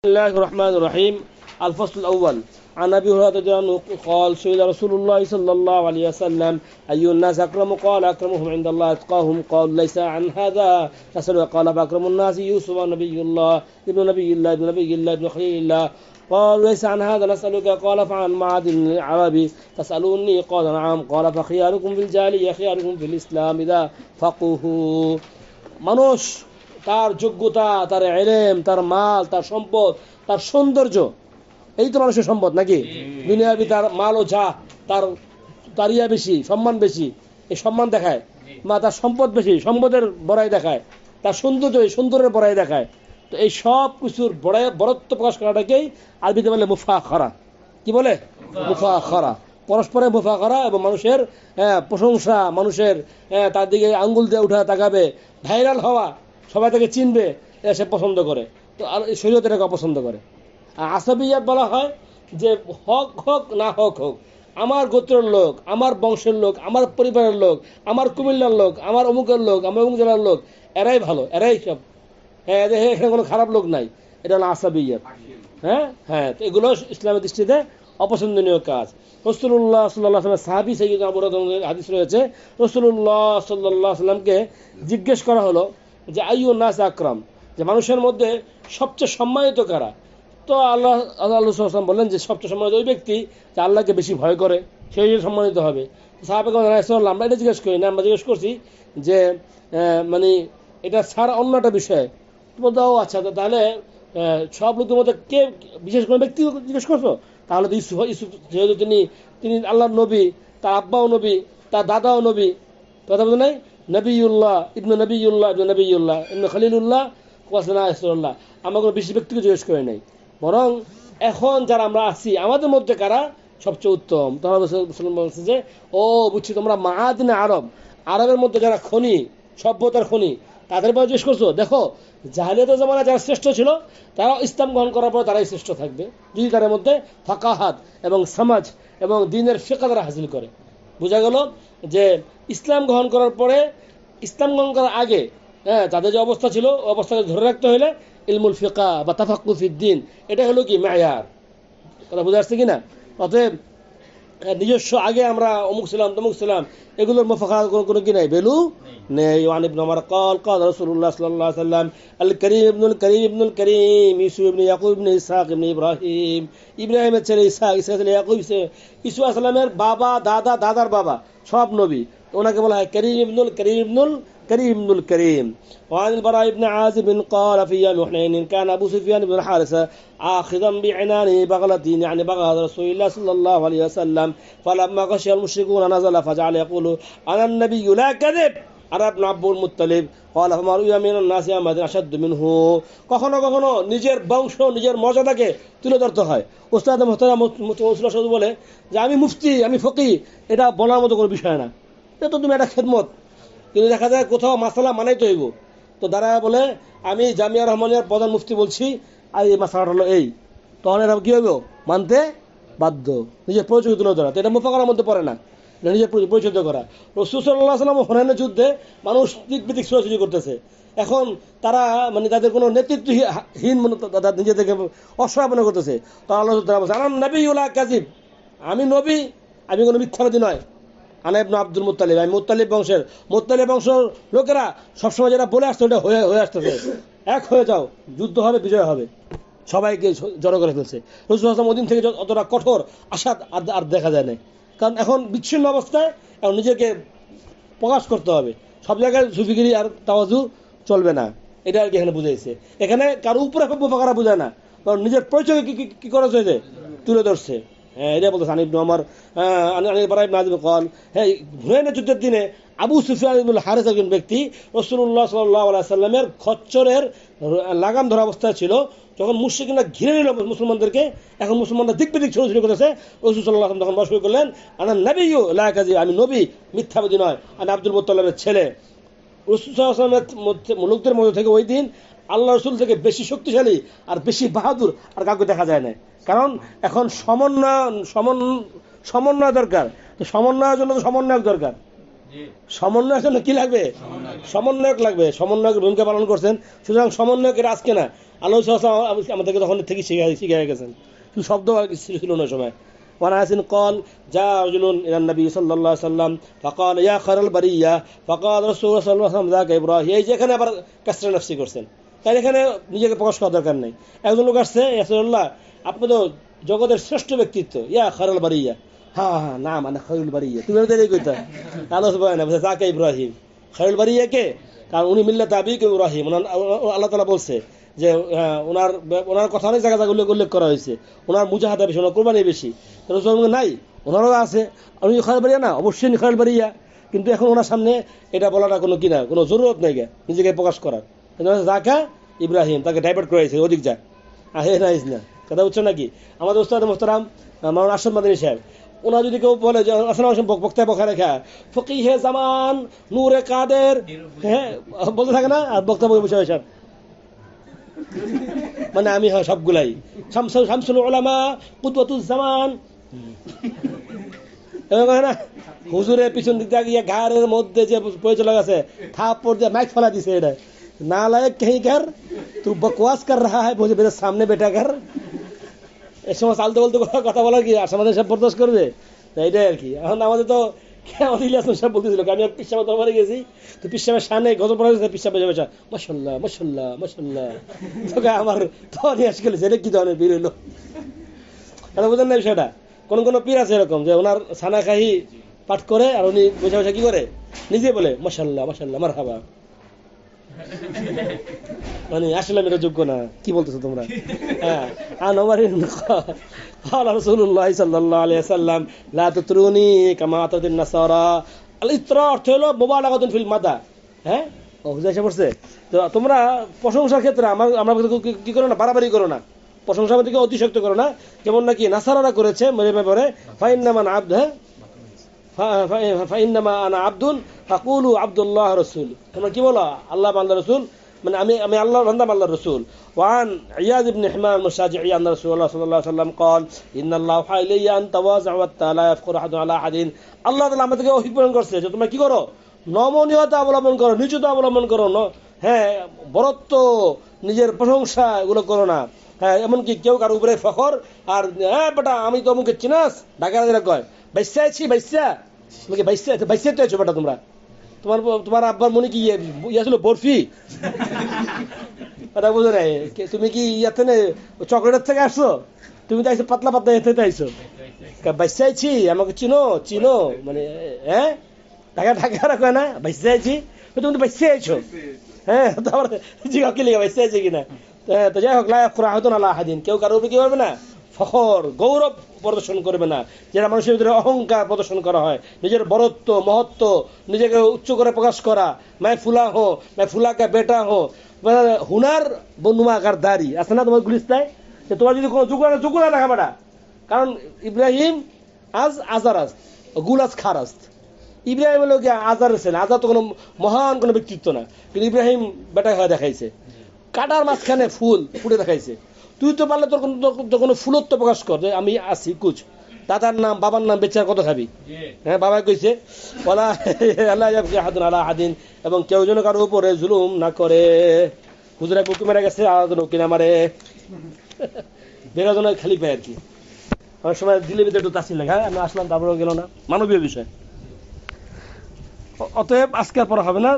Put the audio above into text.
بسم الله الرحمن الرحيم. الفصل الأول. عن أبي هريرة قال سئل رسول الله صلى الله عليه وسلم أي الناس أكرم؟ قال أكرمهم عند الله أتقاهم. قال ليس عن هذا. فسأل قال فأكرم الناس يوسف نبي الله ابن نبي الله ابن نبي الله ابن خليل الله. قال ليس عن هذا. نسألك. قال فعن معد العربي. تسألوني قال نعم. قال فخياركم في الجاهلية خياركم في الإسلام. إذا فقهوا. منوش. তার যোগ্যতা তার এলেম তার মাল তার সম্পদ তার সৌন্দর্য এই তো মানুষের সম্পদ নাকি? দুনিয়াবি তার মাল ও যা তার তার ইয়া বেশি সম্মান বেশি এই সম্মান দেখায়। মা তার সম্পদ বেশি সম্পদের বড়াই দেখায়। তার সৌন্দর্য এই সৌন্দর্যের বড়াই দেখায়। তো এই সব কিছুর বড়াই বরত্ব প্রকাশ করাটাকেই আরবিতে বলে মুফা খরা কি বলে? মুফা খরা পরস্পরে মুফা করা এবং মানুষের হ্যাঁ, প্রশংসা মানুষের হ্যাঁ, তার দিকে আঙ্গুল দিয়ে উঠা তাকাবে ভাইরাল হওয়া সবাই তাকে চিনবে এটা সে পছন্দ করে। তো আর শরীয়ত এটাকে অপছন্দ করে। আর আসাবিয়াত বলা হয় যে, হক হোক, না হক হোক, আমার গোত্রের লোক, আমার বংশের লোক, আমার পরিবারের লোক, আমার কুমিল্লার লোক, আমার অমুকের লোক, আমার অমুক জেলার লোক, এরাই ভালো, এরাই সব। হ্যাঁ এখানে কোনো খারাপ লোক নাই। এটা হলো আসাবিয়াত হ্যাঁ? হ্যাঁ তো এগুলো ইসলামের দৃষ্টিতে অপছন্দনীয় কাজ। রসুল্লাহ সাল্লাহ সাল্লাম সাহাবি আবু হাদিস রয়েছে রসুল্লাহ সাল্লাহ সাল্লামকে জিজ্ঞেস করা হলো যে আইউ নাস আকরাম, যে মানুষের মধ্যে সবচেয়ে সম্মানিত কারা? তো আল্লাহ আল্লাহ সাল্লাম বললেন যে সবচেয়ে সম্মানিত ওই ব্যক্তি যে আল্লাহকে বেশি ভয় করে সেই সম্মানিত হবে। সাহাবে আমরা এটা জিজ্ঞেস করি, না, আমরা জিজ্ঞেস করছি যে মানে এটা ছাড়া অন্য একটা বিষয়। বলতে আচ্ছা তো তাহলে সব লোকের মধ্যে কে, বিশেষ কোনো ব্যক্তি জিজ্ঞেস করছ? তাহলে তো ইসুফ ইসুফ যেহেতু তিনি তিনি আল্লাহর নবী, তার আব্বাও নবী, তার দাদাও নবী। কথা বলতে নাই? নবীউল্লাহ, ইবনু নবীউল্লাহ ইবনু নবীউল্লাহ, ইবনু ইসরুল্লাহ আমরা কোনো বেশি ব্যক্তিকে জিজ্ঞেস করে নাই। বরং এখন যারা আমরা আছি, আমাদের মধ্যে কারা? সবচেয়ে উত্তম। মুসলমান বলছে যে, ও বুঝছি তোমরা আরব। আরবের মধ্যে যারা খনি, সভ্যতার খনি, তাদের ব্যাপারে জিজ্ঞেস করছ? দেখো, জাহালিয়াতের জামানায় যারা শ্রেষ্ঠ ছিল তারা ইসলাম গ্রহণ করার পর তারাই শ্রেষ্ঠ থাকবে। যদি তাদের মধ্যে ফাঁকাহাত এবং সমাজ এবং দিনের ফেকা তারা হাসিল করে। বোঝা গেল যে ইসলাম গ্রহণ করার পরে, ইসলাম গ্রহণ করার আগে হ্যাঁ তাদের যে অবস্থা ছিল অবস্থাকে ধরে রাখতে হলে ইলমুল ফিকা বা তাফাকুফিদ্দিন এটা হলো কি মায়ার? কথা বোঝা আসছে কি না অতএব নিজস্ব, আগে আমরা অমুক ছিলাম, তমুক ছিলাম। এগুলোর মফাখা কোনো কোনো কি নাই? বেলু? নেই। ওয়ান ইবনু আমার কল কল রসুল্লাহ সাল্লাহ সাল্লাম আল করিম ইবনুল করিম ইবনুল করিম, ইসু ইবনে ইয়াকুব ইবনে ইসাক ইবনে ইব্রাহিম। ইব্রাহিমের ছেলে ইসাক ইসা ছেলে ইয়াকুব, ইসু আসলামের বাবা, দাদা, দাদার বাবা, সব নবী। ওনাকে বলা হয় করিম ইবনুল করিম ইবনুল كريم بن الكريم وعن البراء بن عازب قال في يوم حنين كان أبو سفيان بن الحارثة آخذا بعنان بغلة يعني بغلة رسول الله صلى الله عليه وسلم فلما غشي المشركون نزل فجعل يقول أنا النبي لا كذب আর আপনি আব্বুল মুত্তালিব قال فما رؤيا من الناس أحد أشد منه কখনো কখনো নিজের বংশ নিজের মর্যাদাকে তুলে ধরতে হয় উস্তাদ মোহতারা মুসলা শুধু বলে যে আমি মুফতি আমি ফকি এটা বলার মতো কোনো বিষয় না এটা তো তুমি একটা খেদমত কিন্তু দেখা যায় কোথাও মাসালা মানাই তো হইব। তো দাঁড়া বলে, আমি জামিয়া রহমানিয়ার প্রধান মুফতি বলছি, আর এই মাসালাটা হলো এই। তখন এরা কী হইব? মানতে বাধ্য। নিজের পরিচয় তুলে ধরা। তো এটা মুফাকার মধ্যে পড়ে না। এটা নিজের পরি- পরিচয় করা। রসুল সাল্লাহ সাল্লাম হনানের যুদ্ধে মানুষ দিক বিদিক ছোড়াছুড়ি করতেছে। এখন তারা মানে তাদের কোনো নেতৃত্বহীন মনে তো তারা নিজেদেরকে অসহায় করতেছে। তো আল্লাহ তারা বলছে আমার নবী উল্লাহ কাজিব আমি নবী, আমি কোনো মিথ্যাবাদী নয়। আনা ইবনু আব্দুল মুত্তালিব। আমি মুত্তালিব বংশের মুত্তালিব বংশের লোকেরা সবসময় যেটা বলে আসতো, ওটা হয়ে হয়ে আসতেছে এক হয়ে যাও, যুদ্ধ হবে, বিজয় হবে। সবাইকে জড়ো করে ফেলছে। রসুল হাসান ওদিন থেকে অতটা কঠোর আশা আর দেখা যায় না কারণ এখন বিচ্ছিন্ন অবস্থায় এখন নিজেকে প্রকাশ করতে হবে। সব জায়গায় সুফিগিরি আর তাওয়াজু চলবে না। এটা আর কি এখানে বুঝাইছে। এখানে কারও উপরে উপকারা বোঝায় না। কারণ নিজের পরিচয় কি করা হয়েছে তুলে ধরছে। এটা বলতে সানিব আমার আনিল বারাই নাজিব কল হ্যাঁ হুনাইনের যুদ্ধের দিনে আবু সুফিয়ান ইবনুল হারিস একজন ব্যক্তি রসুল্লাহ সাল্লাহ সাল্লামের খচ্চরের লাগাম ধরা অবস্থায় ছিল। যখন মুশ্রিকরা ঘিরে নিল মুসলমানদেরকে, এখন মুসলমানরা দিক বিদিক ছোট ছোট করেছে রসুল সাল্লাহ তখন বস করলেন, আনা নবীও লাকাজি আমি নবী মিথ্যাবাদী নয়, আমি আব্দুল মোত্তাল্লামের ছেলে। রসুল সাল্লামের মধ্যে লোকদের মধ্যে থেকে ওই দিন আল্লাহ রসুল থেকে বেশি শক্তিশালী আর বেশি বাহাদুর আর কাউকে দেখা যায় না কারণ এখন সমন্বয় সমন সমন্বয় দরকার তো সমন্বয়ের জন্য তো সমন্বয়ক দরকার সমন্বয়ের জন্য কি লাগবে সমন্বয়ক লাগবে সমন্বয়ক ভূমিকা পালন করছেন সুতরাং সমন্বয়ক এটা আজকে না আল্লাহ সাল্লাল্লাহু আলাইহি ওয়াসাল্লাম আমাদেরকে তখন থেকে শিখে শিখে গেছেন শুধু শব্দ আর কিছু ছিল না ওই সময় وعن انس قال جاء رجل الى النبي صلى الله عليه وسلم فقال يا خير البريه فقال رسول الله صلى الله عليه وسلم ذاك ابراهيم এই যে এখানে আবার কাসরা নফসি করছেন তাই এখানে নিজেকে প্রকাশ করার দরকার নেই। একজন লোক আসছে রাসূলুল্লাহ আপনি তো জগতের শ্রেষ্ঠ ব্যক্তিত্ব। ইয়া খায়রুল বারিয়া। হ্যাঁ হ্যাঁ না মানে খায়রুল বারিয়া। তুমি কইতা? আলোচ না তাকে ইব্রাহিম। কারণ উনি আবিক ইব্রাহিম। আল্লাহ তাআলা বলছে যে ওনার ওনার কথা অনেক জায়গা জায়গা উল্লেখ করা হয়েছে। ওনার মুজাহাদা বেশি, ওনার কোরবানি বেশি। নাই, ওনারও আছে। উনি খায়রুল বারিয়া? না, অবশ্যই খায়রুল বারিয়া। কিন্তু এখন ওনার সামনে এটা বলাটা কোনো কিনা কোনো জরুরত নেই নিজেকে প্রকাশ করার। জাকা ইব্রাহিম, তাকে ডাইভার্ট করেছে ওদিক যা। আহে নাইস না। কথা বুঝছ নাকি? আমাদের উস্তাদ মোহতারাম মামুন আশরফ মাদানী সাহেব ওনার যদি কেউ বলে যে, আসসালাম আসলাম বক্তায় বকা রেখা ফকি হে জামান, নূরে কাদের হ্যাঁ বলতে থাকে না? আর বক্তা বই বসে সব মানে আমি হয় সবগুলাই। শামসুল শামসুল ওলামা কুদওয়াতুল জামান। না? হুজুরের পিছন দিক দিয়ে গিয়ে ঘাড়ের মধ্যে যে পরিচালক আছে, থাপ্পড় দিয়ে মাইক ফেলা দিছে এটা। না লায়ক कहीं कर तू बकवास कर रहा है मुझे मेरे सामने बैठा कर এই সময় চালতে বলতে কোনো কথা বলার কি আসামাদের সব বরদাস্ত করবে তো এটাই আর কি এখন আমাদের তো আমাদের ইলিয়াস সব বলতেছিল আমি আর পিসামা দরবারে গেছি তো পিসামের সামনে গত পড়া গেছে পিসামে যাবে মশাল্লাহ মশাল্লাহ মশাল্লাহ তোকে আমার তো নিয়ে আসে গেছে এটা কি ধরনের বীর হইলো এটা বুঝেন না বিষয়টা কোন কোন পীর আছে এরকম যে ওনার সানা খাহি পাঠ করে আর উনি বসে বসে কি করে নিজে বলে মশাল্লাহ মশাল্লাহ মার হাবা মানে আসলে আমি এটা যোগ্য না কি বলতেছো তোমরা হ্যাঁ আন ওমর ইবনে قال رسول الله صلى الله عليه وسلم لا تطروني كما اطرت النصارى الاطراء অর্থ হলো মুবালাগাতুন ফিল মাদা হ্যাঁ ও হুজা এসে পড়ছে তো তোমরা প্রশংসার ক্ষেত্রে আমার আমরা কি- কি করো না বাড়াবাড়ি করো না প্রশংসা আমাদেরকে অতিশক্ত করো না যেমন নাকি নাসারারা করেছে মরে ব্যাপারে ফাইন নামান আব্দ হ্যাঁ ফা- ফা- ফাইন্নামা আনা আব্দুল ফাকুলু আব্দুল্লাহ রসুল তোমরা কি বলো আল্লাহ আল্লাহ রসুল মানে আমি আমি আল্লাহ বান্দাম আল্লাহ রসুল وعن عياذ بن حمار المشاجعي أن رسول الله صلى الله عليه وسلم قال إن الله وحى إلي أن تواضع ولا يفقر أحد على أحد আল্লাহ তাআলা আমাদেরকে ওহী প্রেরণ করছে যে তোমরা কি করো নমনীয়তা অবলম্বন করো নিচুতা অবলম্বন করো ন- হ্যাঁ বরত্ব নিজের প্রশংসা এগুলো করো না হ্যাঁ এমনকি কেউ কারো উপরে ফখর আর হ্যাঁ বেটা আমি তো মুখে চিনাস ঢাকা কয় বাইসা আছি বাইসা তোমাকে বাইসা বাইসা বেটা তোমরা। তোমার তোমার আব্বার মনে কি ইয়ে ইয়ে ছিল? বরফি? বুঝো তুমি কি ইয়াতে চকলেটের থেকে আসছো? তুমি তো আইসো পাতলা পাতলা আইসো বাইসা আছি আমাকে চিনো চিনো। মানে হ্যাঁ ঢাকা ঢাকা কয় না? বাইসা আছি তুমি তো বাইসা আইছো। হ্যাঁ তারপর জিজ্ঞাসা কি বাইসা আছে কিনা? তো যাই হোক লাইফ করা হতো না আল্লাহ কেউ কারোর উপরে কি হবে না? ফখর, গৌরব প্রদর্শন করবে না। যেটা মানুষের ভিতরে অহংকার প্রদর্শন করা হয়। নিজের বরত্ব, মহত্ব, নিজেকে উচ্চ করে প্রকাশ করা। मैं ফুলা হো मैं ফুলা কা বেটা হো। হুনার বনুমাকার দাড়ি? আছে না তোমার গুলিস্তায়? যে তোমার যদি কোনো যুগ যুগ না দেখা বেটা কারণ ইব্রাহিম আজ আজার আজ, গুল আজ খার আজ। ইব্রাহিম হলো কি আজার ছেলে আজার তো কোনো মহান কোনো ব্যক্তিত্ব না। কিন্তু ইব্রাহিম বেটা হয়ে দেখাইছে। কাটার মাঝখানে ফুল ফুটে দেখাইছে। তুই তো পারলে তোর কোনো ফুলত্ব প্রকাশ কর যে আমি আছি কুচ দাদার নাম বাবার নাম বেচার কত খাবি হ্যাঁ বাবা কইছে বলা আল্লাহ ইয়াবকি আহাদুন আলা আহাদিন এবং কেউ যেন কারও উপরে জুলুম না করে। হুজুরা বুকে মেরে গেছে আলাদা কিনা মারে বেরোজনে খালি পায় আর কি। অনেক সময় দিলে ভিতরে একটু তাসিল লাগে। হ্যাঁ আমি আসলাম তারপরেও গেল না। মানবীয় বিষয়। অতএব আজকে আর পড়া হবে না।